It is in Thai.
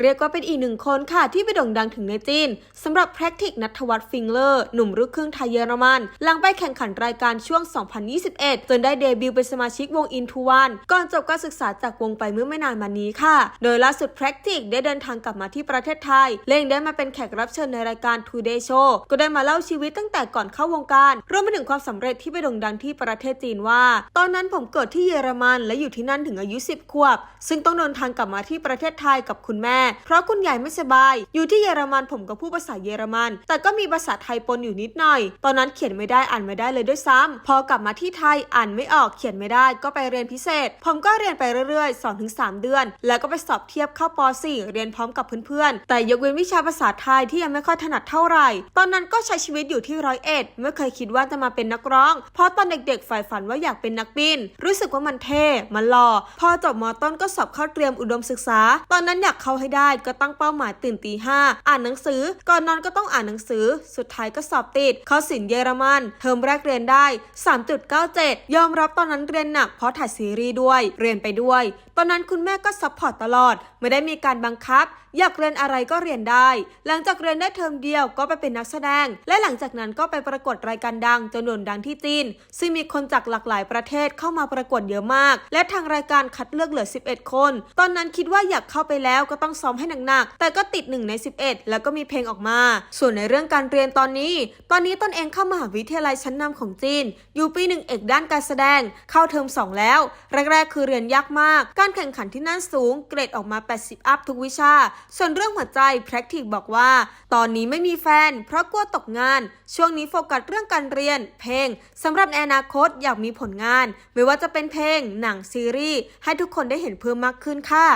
เรียกว่าเป็นอีกหนึ่งคนค่ะที่ไปโด่งดังถึงในจีนสำหรับ Practic นัทวัฒน์ฟิงเลอร์ หนุ่มลูกครึ่งไทยเยอรมัน หลังไปแข่งขันรายการช่วง 2021 จนได้เดบิวต์เป็นสมาชิกวง Into One ก่อนจบการศึกษาจากวงไปเมื่อไม่นานมานี้ค่ะ โดยล่าสุด Practic ได้เดินทางกลับมาที่ประเทศไทยเล่งได้มาเป็นแขกรับเชิญในรายการ Today Show ก็ได้มาเล่าชีวิตตั้งแต่ก่อนเข้าวงการรวมไปถึงความสำเร็จที่ไปโด่งดังที่ประเทศจีนว่า ตอนนั้นผมเกิดที่เยอรมันและอยู่ที่นั่นถึงอายุ 10 ขวบ ซึ่งต้องเดินทางกลับมาที่ประเทศไทยกับคุณแม่เพราะคุณยายไม่สบาย อยู่ที่เยอรมันผมก็พูดภาษาเยอรมัน แต่ก็มีภาษาไทยปนอยู่นิดหน่อย ตอนนั้นเขียนไม่ได้อ่านไม่ได้เลยด้วยซ้ำพอกลับมาที่ไทยอ่านไม่ออกเขียนไม่ได้ก็ไปเรียนพิเศษ ผมก็เรียนไปเรื่อยๆ 2-3 เดือน แล้วก็ไปสอบเทียบเข้าป .4 เรียนพร้อมกับเพื่อนๆ แต่ยกเว้นวิชาภาษาไทยที่ยังไม่ค่อยถนัดเท่าไหร่ ตอนนั้นก็ใช้ชีวิตอยู่ที่ร้อยเอ็ดไม่เคยคิดว่าจะมาเป็นนักร้อง เพราะตอนเด็กๆฝ่ายฝันว่าอยากเป็นนักบิน รู้สึกว่ามันเท่ มันหล่อ พอจบมต้นก็สอบเข้าเตรียมอุดมศึกษา ตอนนั้นอยากเข้าให้ได้ก็ตั้งเป้าหมายตื่นตีห้าอ่านหนังสือ ก่อนนอนก็ต้องอ่านหนังสือ สุดท้ายก็สอบติด เข้าสินเยอรมัน เทอมแรกเรียนได้ 3.97 ยอมรับตอนนั้นเรียนหนักเพราะถ่ายซีรีส์ด้วย เรียนไปด้วย ตอนนั้นคุณแม่ก็ซัพพอร์ตตลอด ไม่ได้มีการบังคับ อยากเรียนอะไรก็เรียนได้ หลังจากเรียนได้เทอมเดียวก็ไปเป็นนักแสดง และหลังจากนั้นก็ไปประกวดรายการดังจนโด่งดังที่จีน ซึ่งมีคนจากหลากหลายประเทศเข้ามาประกวดเยอะมาก และทางรายการคัดเลือกเหลือ 11 คน ตอนนั้นคิดว่าอยากเข้าไปแล้วก็ต้องซ้อมให้หนักๆแต่ก็ติด1ใน 11 แล้วก็มีเพลงออกมา ส่วนในเรื่องการเรียนตอนนี้ ตอนนี้ตนเองเข้ามหาวิทยาลัยชั้นนำของจีน อยู่ปีหนึ่งเอกด้านการแสดง เข้าเทอม2แล้วแรกๆคือเรียนยากมากการแข่งขันที่นั่นสูง เกรดออกมา 80 อัพทุกวิชา ส่วนเรื่องหัวใจ Practic บอกว่า ตอนนี้ไม่มีแฟน เพราะกลัวตกงาน ช่วงนี้โฟกัสเรื่องการเรียน เพลงสำหรับในอนาคตอยากมีผลงาน ไม่ว่าจะเป็นเพลง หนังซีรีส์ให้ทุกคนได้เห็นเพิ่มมากขึ้นค่ะ